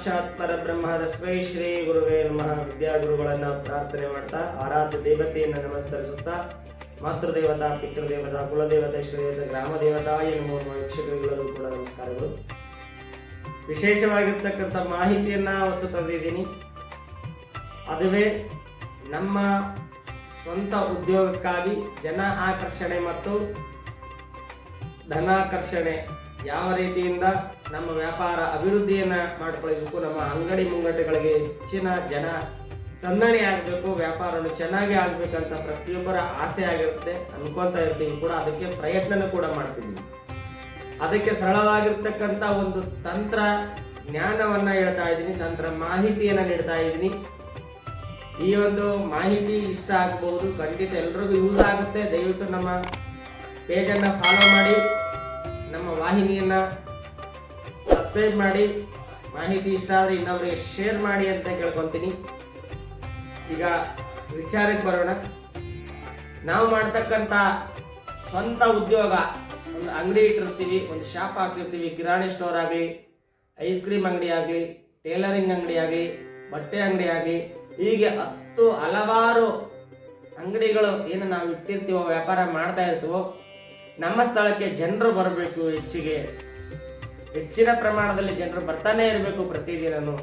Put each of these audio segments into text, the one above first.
ಸಾಕ್ಷಾತ್ ಪರಬ್ರಹ್ಮ ತಸ್ಮೈ ಶ್ರೀ ಗುರುವೇ ನಮಃ. ವಿದ್ಯಾಗುರುಗಳನ್ನ ಪ್ರಾರ್ಥನೆ ಮಾಡ್ತಾ, ಆರಾಧ್ಯ ದೇವತೆಯನ್ನ ನಮಸ್ಕರಿಸುತ್ತಾ, ಮಾತೃದೇವತಾ, ಪಿತೃದೇವತಾ, ಕುಲದೇವತೆ, ಶ್ರೀದೇವತೆ ಗ್ರಾಮ ದೇವತಾ ಎನ್ನುವ ವೀಕ್ಷಕರಿಗೆಲ್ಲರೂ ಕೂಡ ನಮಸ್ಕಾರಗಳು. ವಿಶೇಷವಾಗಿರ್ತಕ್ಕಂಥ ಮಾಹಿತಿಯನ್ನ ಅವತ್ತು ತಂದಿದ್ದೀನಿ. ಅದುವೇ ನಮ್ಮ ಸ್ವಂತ ಉದ್ಯೋಗಕ್ಕಾಗಿ ಜನ ಆಕರ್ಷಣೆ ಮತ್ತು ಧನಾಕರ್ಷಣೆ. ಯಾವ ರೀತಿಯಿಂದ ನಮ್ಮ ವ್ಯಾಪಾರ ಅಭಿವೃದ್ಧಿಯನ್ನ ಮಾಡ್ಕೊಳ್ಬೇಕು ನಮ್ಮ ಅಂಗಡಿ ಮುಂಗಟ್ಟುಗಳಿಗೆ ಹೆಚ್ಚಿನ ಜನ ಸಂದಣಿ ಆಗಬೇಕು ವ್ಯಾಪಾರನು ಚೆನ್ನಾಗಿ ಆಗಬೇಕಂತ ಪ್ರತಿಯೊಬ್ಬರ ಆಸೆ ಆಗಿರುತ್ತೆ. ಅನ್ಕೊಂತ ಇರ್ತೀವಿ ಕೂಡ, ಅದಕ್ಕೆ ಪ್ರಯತ್ನ ಕೂಡ ಮಾಡ್ತೀವಿ ಅದಕ್ಕೆ ಸರಳವಾಗಿರ್ತಕ್ಕಂಥ ಒಂದು ತಂತ್ರ ಜ್ಞಾನವನ್ನ ಹೇಳ್ತಾ ಇದ್ದೀನಿ, ತಂತ್ರ ಮಾಹಿತಿಯನ್ನ ನೀಡ್ತಾ ಇದ್ದೀನಿ. ಈ ಒಂದು ಮಾಹಿತಿ ಇಷ್ಟ ಆಗಬಹುದು ಖಂಡಿತ ಎಲ್ರಿಗೂ ಯೂಸ್ ಆಗುತ್ತೆ. ದಯವಿಟ್ಟು ನಮ್ಮ ಪೇಜನ್ನು ಫಾಲೋ ಮಾಡಿ. ವಾಹಿನಿಯನ್ನ ಸಬ್ಸ್ಕ್ರೈಬ್ ಮಾಡಿ, ಮಾಹಿತಿ ಇಷ್ಟ ಆದರೆ ಇನ್ನೊಬ್ಬರಿಗೆ ಶೇರ್ ಮಾಡಿ ಅಂತ ಕೇಳ್ಕೊತೀನಿ. ಈಗ ವಿಚಾರಕ್ಕೆ ಬರೋಣ. ನಾವು ಮಾಡ್ತಕ್ಕಂಥ ಸ್ವಂತ ಉದ್ಯೋಗ, ಒಂದು ಅಂಗಡಿ ಇಟ್ಟಿರ್ತೀವಿ, ಒಂದು ಶಾಪ್ ಹಾಕಿರ್ತೀವಿ, ಕಿರಾಣಿ ಸ್ಟೋರ್ ಆಗಲಿ ಐಸ್ ಕ್ರೀಮ್ ಅಂಗಡಿ ಆಗಲಿ ಟೇಲರಿಂಗ್ ಅಂಗಡಿ ಆಗಲಿ, ಬಟ್ಟೆ ಅಂಗಡಿ ಆಗಲಿ, ಹೀಗೆ ಹತ್ತು ಹಲವಾರು ಅಂಗಡಿಗಳು ಏನು ನಾವು ಇಟ್ಟಿರ್ತೀವೋ, ವ್ಯಾಪಾರ ಮಾಡ್ತಾ ಇರ್ತೀವೋ ನಮ್ಮ ಸ್ಥಳಕ್ಕೆ ಜನರು ಬರಬೇಕು ಹೆಚ್ಚಿಗೆ. ಹೆಚ್ಚಿನ ಪ್ರಮಾಣದಲ್ಲಿ ಜನರು ಬರ್ತಾನೆ ಇರಬೇಕು ಪ್ರತಿದಿನನು.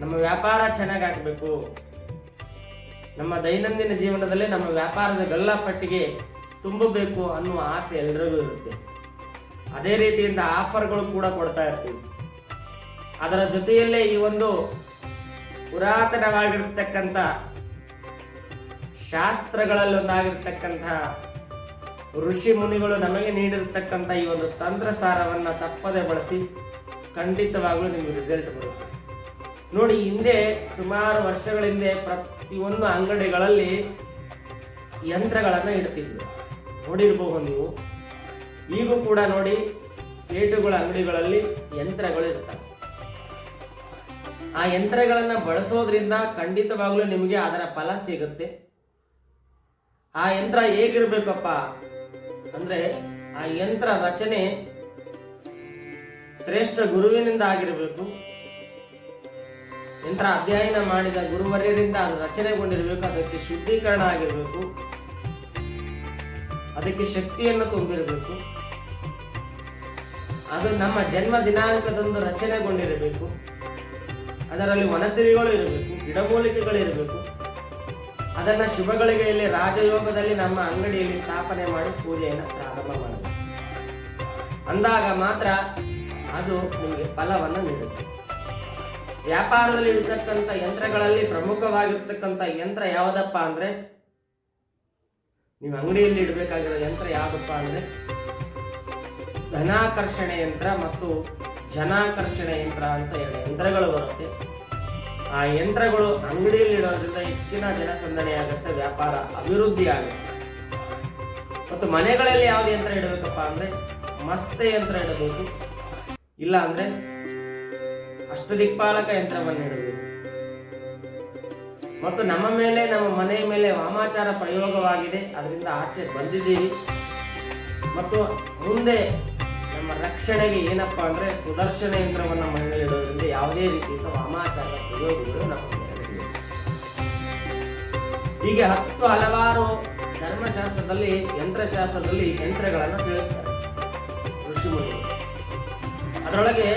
ನಮ್ಮ ವ್ಯಾಪಾರ ಚೆನ್ನಾಗಿ ಆಗಬೇಕು. ನಮ್ಮ ದೈನಂದಿನ ಜೀವನದಲ್ಲಿ ನಮ್ಮ ವ್ಯಾಪಾರದ ಗಲ್ಲಾಪಟ್ಟಿಗೆ ತುಂಬಬೇಕು ಅನ್ನುವ ಆಸೆ ಎಲ್ಲರಿಗೂ ಇರುತ್ತೆ. ಅದೇ ರೀತಿಯಿಂದ ಆಫರ್ಗಳು ಕೂಡ ಕೊಡ್ತಾ ಇರ್ತೀವಿ. ಅದರ ಜೊತೆಯಲ್ಲೇ ಈ ಒಂದು ಪುರಾತನವಾಗಿರ್ತಕ್ಕಂಥ ಶಾಸ್ತ್ರಗಳಲ್ಲಿ ಒಂದಾಗಿರ್ತಕ್ಕಂಥ ಋಷಿ ಮುನಿಗಳು ನಮಗೆ ನೀಡಿರತಕ್ಕಂಥ ಈ ಒಂದು ತಂತ್ರಸಾರವನ್ನ ತಪ್ಪದೆ ಬಳಸಿ ಖಂಡಿತವಾಗ್ಲೂ ನಿಮಗೆ ರಿಸಲ್ಟ್ ಬರುತ್ತೆ. ನೋಡಿ, ಹಿಂದೆ ಸುಮಾರು ವರ್ಷಗಳ ಹಿಂದೆ ಪ್ರತಿಯೊಂದು ಅಂಗಡಿಗಳಲ್ಲಿ ಯಂತ್ರಗಳನ್ನು ಇಡ್ತಿದ್ರು ನೋಡಿರ್ಬೋದು ನೀವು. ಈಗೂ ಕೂಡ ನೋಡಿ, ಸೇಟುಗಳ ಅಂಗಡಿಗಳಲ್ಲಿ ಯಂತ್ರಗಳು ಇರ್ತವೆ. ಆ ಯಂತ್ರಗಳನ್ನು ಬಳಸೋದ್ರಿಂದ ಖಂಡಿತವಾಗ್ಲೂ ನಿಮಗೆ ಅದರ ಫಲ ಸಿಗುತ್ತೆ. ಆ ಯಂತ್ರ ಹೇಗಿರ್ಬೇಕಪ್ಪ? ಅಂದ್ರೆ ಆ ಯಂತ್ರ ರಚನೆ ಶ್ರೇಷ್ಠ ಗುರುವಿನಿಂದ ಆಗಿರಬೇಕು. ಯಂತ್ರ ಅಧ್ಯಯನ ಮಾಡಿದ ಗುರುವರ್ಯರಿಂದ ಅದು ರಚನೆಗೊಂಡಿರಬೇಕು. ಅದಕ್ಕೆ ಶುದ್ಧೀಕರಣ ಆಗಿರಬೇಕು. ಅದಕ್ಕೆ ಶಕ್ತಿಯನ್ನು ತುಂಬಿರಬೇಕು. ಅದು ನಮ್ಮ ಜನ್ಮ ದಿನಾಂಕದಂದು ರಚನೆಗೊಂಡಿರಬೇಕು. ಅದರಲ್ಲಿ ವನಸಿರಿಗಳು ಇರಬೇಕು, ಗಿಡಮೂಲಿಕೆಗಳು ಇರಬೇಕು. ಅದನ್ನ ಶುಭಗಳಿಗೆಯಲ್ಲಿ ರಾಜಯೋಗದಲ್ಲಿ ನಮ್ಮ ಅಂಗಡಿಯಲ್ಲಿ ಸ್ಥಾಪನೆ ಮಾಡಿ ಪೂಜೆಯನ್ನು ಪ್ರಾರಂಭ ಅಂದಾಗ ಮಾತ್ರ ಅದು ನಿಮಗೆ ಫಲವನ್ನು ನೀಡುತ್ತೆ. ವ್ಯಾಪಾರದಲ್ಲಿ ಇರತಕ್ಕಂಥ ಯಂತ್ರಗಳಲ್ಲಿ ಪ್ರಮುಖವಾಗಿರ್ತಕ್ಕಂಥ ಯಂತ್ರ ಯಾವುದಪ್ಪ ಅಂದ್ರೆ, ನೀವು ಅಂಗಡಿಯಲ್ಲಿ ಇಡಬೇಕಾಗಿರೋ ಯಂತ್ರ ಯಾವುದಪ್ಪ ಅಂದ್ರೆ, ಧನಾಕರ್ಷಣೆ ಯಂತ್ರ ಮತ್ತು ಜನಾಕರ್ಷಣೆ ಯಂತ್ರ ಅಂತ ಎರಡು ಯಂತ್ರಗಳು ಬರುತ್ತೆ. ಆ ಯಂತ್ರಗಳು ಅಂಗಡಿಯಲ್ಲಿ ಇಡೋದ್ರಿಂದ ಹೆಚ್ಚಿನ ಜನಸಂದಣಿ ಆಗುತ್ತೆ, ವ್ಯಾಪಾರ ಅಭಿವೃದ್ಧಿ ಆಗುತ್ತೆ. ಮತ್ತು ಮನೆಗಳಲ್ಲಿ ಯಾವ್ದು ಯಂತ್ರ ಇಡಬೇಕಪ್ಪ ಅಂದ್ರೆ ಮಸ್ತೆ ಯಂತ್ರ ಇಡಬೇಕು. ಇಲ್ಲ ಅಂದ್ರೆ ಅಷ್ಟದಿಕ್ಪಾಲಕ ಯಂತ್ರವನ್ನು ಇಡಬೇಕು. ಮತ್ತು ನಮ್ಮ ಮೇಲೆ, ನಮ್ಮ ಮನೆಯ ಮೇಲೆ ವಾಮಾಚಾರ ಪ್ರಯೋಗವಾಗಿದೆ. ಅದರಿಂದ ಆಚೆ ಬಂದಿದ್ದೀವಿ. ಮತ್ತು ಮುಂದೆ ನಮ್ಮ ರಕ್ಷಣೆಗೆ ಏನಪ್ಪಾ ಅಂದ್ರೆ ಸುದರ್ಶನ ಯಂತ್ರವನ್ನು ಮನೆಯಲ್ಲಿ ಇಡೋದ್ರಿಂದ ಯಾವುದೇ ರೀತಿಯಿಂದ ವಾಮಾಚಾರ ಪ್ರಯೋಗಗಳು ಹೀಗೆ ಹತ್ತು ಹಲವಾರು ಧರ್ಮಶಾಸ್ತ್ರದಲ್ಲಿ, ಯಂತ್ರಶಾಸ್ತ್ರದಲ್ಲಿ ಯಂತ್ರಗಳನ್ನು ತಿಳಿಸ್ತಾರೆ ಋಷಿಮುನಿಗಳು ಅದರೊಳಗೆ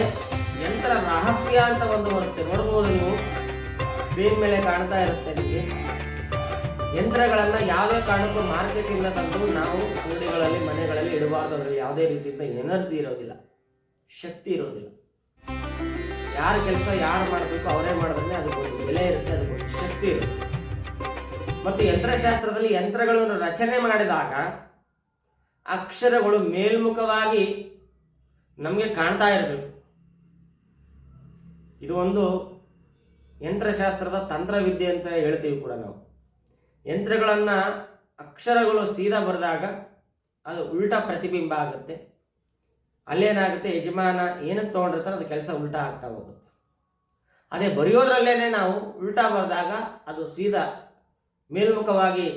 ಯಂತ್ರ ರಹಸ್ಯ ಅಂತ ಒಂದು ಬರುತ್ತೆ. ನೋಡ್ಬೋದು ನೀವು, ಸ್ಕ್ರೀನ್ ಮೇಲೆ ಕಾಣ್ತಾ ಇರುತ್ತೆ ನಿಮಗೆ. ಯಂತ್ರಗಳನ್ನ ಯಾವುದೇ ಕಾರಣಕ್ಕೂ ಮಾರ್ಕೆಟ್ ಇಂದ ತಂದು ನಾವು ಅಂಗಡಿಗಳಲ್ಲಿ ಮನೆಗಳಲ್ಲಿ ಇಡಬಾರ್ದು ಅದರಲ್ಲಿ ಯಾವುದೇ ರೀತಿಯಿಂದ ಎನರ್ಜಿ ಇರೋದಿಲ್ಲ, ಶಕ್ತಿ ಇರೋದಿಲ್ಲ. ಯಾರ ಕೆಲಸ ಯಾರು ಮಾಡಬೇಕು ಅವರೇ ಮಾಡಿದ್ರೆ ಅದಕ್ಕೊಂದು ಬೆಲೆ ಇರುತ್ತೆ ಅದಕ್ಕೊಂದು ಶಕ್ತಿ ಇರುತ್ತೆ. ಮತ್ತು ಯಂತ್ರಶಾಸ್ತ್ರದಲ್ಲಿ ಯಂತ್ರಗಳನ್ನು ರಚನೆ ಮಾಡಿದಾಗ ಅಕ್ಷರಗಳು ಮೇಲ್ಮುಖವಾಗಿ ನಮಗೆ ಕಾಣ್ತಾ ಇರಬೇಕು. ಇದು ಒಂದು ಯಂತ್ರಶಾಸ್ತ್ರದ ತಂತ್ರವಿದ್ಯೆ ಅಂತ ಹೇಳ್ತೀವಿ ಕೂಡ ನಾವು. ಯಂತ್ರಗಳನ್ನು ಅಕ್ಷರಗಳು ಸೀದಾ ಬರೆದಾಗ ಅದು ಉಲ್ಟಾ ಪ್ರತಿಬಿಂಬ ಆಗುತ್ತೆ. ಅಲ್ಲೇನಾಗುತ್ತೆ, ಯಜಮಾನ ಏನು ತೊಗೊಂಡಿರ್ತಾರೋ ಅದು ಕೆಲಸ ಉಲ್ಟಾ ಆಗ್ತಾ ಹೋಗುತ್ತೆ. ಅದೇ ಬರೆಯೋದ್ರಲ್ಲೇ ನಾವು ಉಲ್ಟಾ ಬರೆದಾಗ ಅದು ಸೀದಾ ಮೇಲ್ಮುಖವಾಗಿ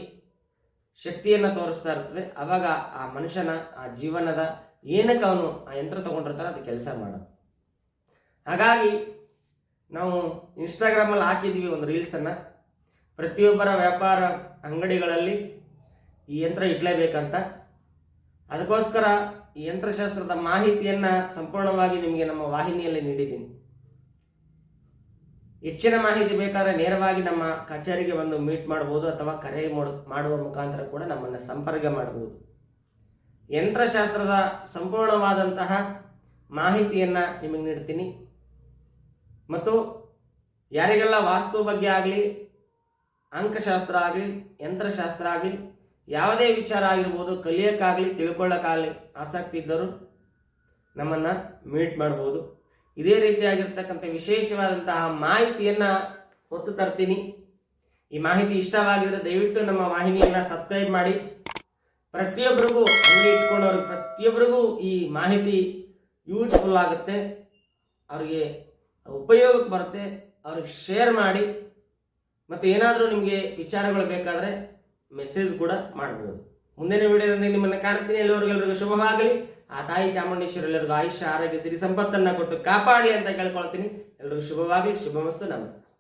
ಶಕ್ತಿಯನ್ನು ತೋರಿಸ್ತಾ ಇರ್ತದೆ. ಅವಾಗ ಆ ಮನುಷ್ಯನ, ಆ ಜೀವನದ ಏನಕ್ಕೆ ಅವನು ಆ ಯಂತ್ರ ತೊಗೊಂಡಿರ್ತಾರೋ ಅದು ಕೆಲಸ ಮಾಡೋದು. ಹಾಗಾಗಿ ನಾವು ಇನ್ಸ್ಟಾಗ್ರಾಮಲ್ಲಿ ಹಾಕಿದ್ದೀವಿ ಒಂದು ರೀಲ್ಸನ್ನು ಪ್ರತಿಯೊಬ್ಬರ ವ್ಯಾಪಾರ ಅಂಗಡಿಗಳಲ್ಲಿ ಈ ಯಂತ್ರ ಇಡಲೇಬೇಕಂತ. ಅದಕ್ಕೋಸ್ಕರ ಈ ಯಂತ್ರಶಾಸ್ತ್ರದ ಮಾಹಿತಿಯನ್ನು ಸಂಪೂರ್ಣವಾಗಿ ನಿಮಗೆ ನಮ್ಮ ವಾಹಿನಿಯಲ್ಲಿ ನೀಡಿದ್ದೀನಿ. ಹೆಚ್ಚಿನ ಮಾಹಿತಿ ಬೇಕಾದರೆ ನೇರವಾಗಿ ನಮ್ಮ ಕಚೇರಿಗೆ ಬಂದು ಮೀಟ್ ಮಾಡ್ಬೋದು ಅಥವಾ ಕರೆ ಮಾಡು- ಮಾಡುವ ಮುಖಾಂತರ ಕೂಡ ನಮ್ಮನ್ನು ಸಂಪರ್ಕ ಮಾಡಬಹುದು ಯಂತ್ರಶಾಸ್ತ್ರದ ಸಂಪೂರ್ಣವಾದಂತಹ ಮಾಹಿತಿಯನ್ನು ನಿಮಗೆ ನೀಡ್ತೀನಿ. ಮತ್ತು ಯಾರಿಗೆಲ್ಲ ವಾಸ್ತು ಬಗ್ಗೆ ಆಗಲಿ ಅಂಕಶಾಸ್ತ್ರ ಆಗಲಿ, ಯಂತ್ರಶಾಸ್ತ್ರ ಆಗಲಿ, ಯಾವುದೇ ವಿಚಾರ ಆಗಿರ್ಬೋದು, ಕಲಿಯೋಕ್ಕಾಗಲಿ, ತಿಳ್ಕೊಳ್ಳೋಕ್ಕಾಗಲಿ ಆಸಕ್ತಿ ಇದ್ದರು ನಮ್ಮನ್ನು ಮೀಟ್ ಮಾಡ್ಬೋದು. ಇದೇ ರೀತಿಯಾಗಿರ್ತಕ್ಕಂಥ ವಿಶೇಷವಾದಂತಹ ಮಾಹಿತಿಯನ್ನು ಹೊತ್ತು ತರ್ತೀನಿ. ಈ ಮಾಹಿತಿ ಇಷ್ಟವಾಗಿದ್ರೆ ದಯವಿಟ್ಟು ನಮ್ಮ ವಾಹಿನಿಯನ್ನು ಸಬ್ಸ್ಕ್ರೈಬ್ ಮಾಡಿ. ಪ್ರತಿಯೊಬ್ಬರಿಗೂ ಅಂಗಡಿ ಇಟ್ಕೊಂಡವ್ರು, ಪ್ರತಿಯೊಬ್ಬರಿಗೂ ಈ ಮಾಹಿತಿ ಯೂಸ್ಫುಲ್ ಆಗುತ್ತೆ. ಅವರಿಗೆ ಉಪಯೋಗಕ್ಕೆ ಬರುತ್ತೆ. ಅವ್ರಿಗೆ ಶೇರ್ ಮಾಡಿ. ಮತ್ತು ಏನಾದರೂ ನಿಮಗೆ ವಿಚಾರಗಳು ಬೇಕಾದರೆ ಮೆಸೇಜ್ ಕೂಡ ಮಾಡಬಹುದು ಮುಂದಿನ ವಿಡಿಯೋದಲ್ಲಿ ನಿಮ್ಮನ್ನು ಕಾಣ್ತೀನಿ. ಎಲ್ಲರಿಗೆಲ್ಲರಿಗೂ ಶುಭವಾಗಲಿ ಆ ತಾಯಿ ಚಾಮುಂಡೇಶ್ವರಿ ಎಲ್ಲರಿಗೂ ಆಯುಷ್ಯ, ಆರೋಗ್ಯ ಸಿರಿ ಸಂಪತ್ತನ್ನು ಕೊಟ್ಟು ಕಾಪಾಡಲಿ ಅಂತ ಕೇಳ್ಕೊಳ್ತೀನಿ. ಎಲ್ಲರಿಗೂ ಶುಭವಾಗಲಿ. ಶುಭಮಸ್ತು. ನಮಸ್ಕಾರ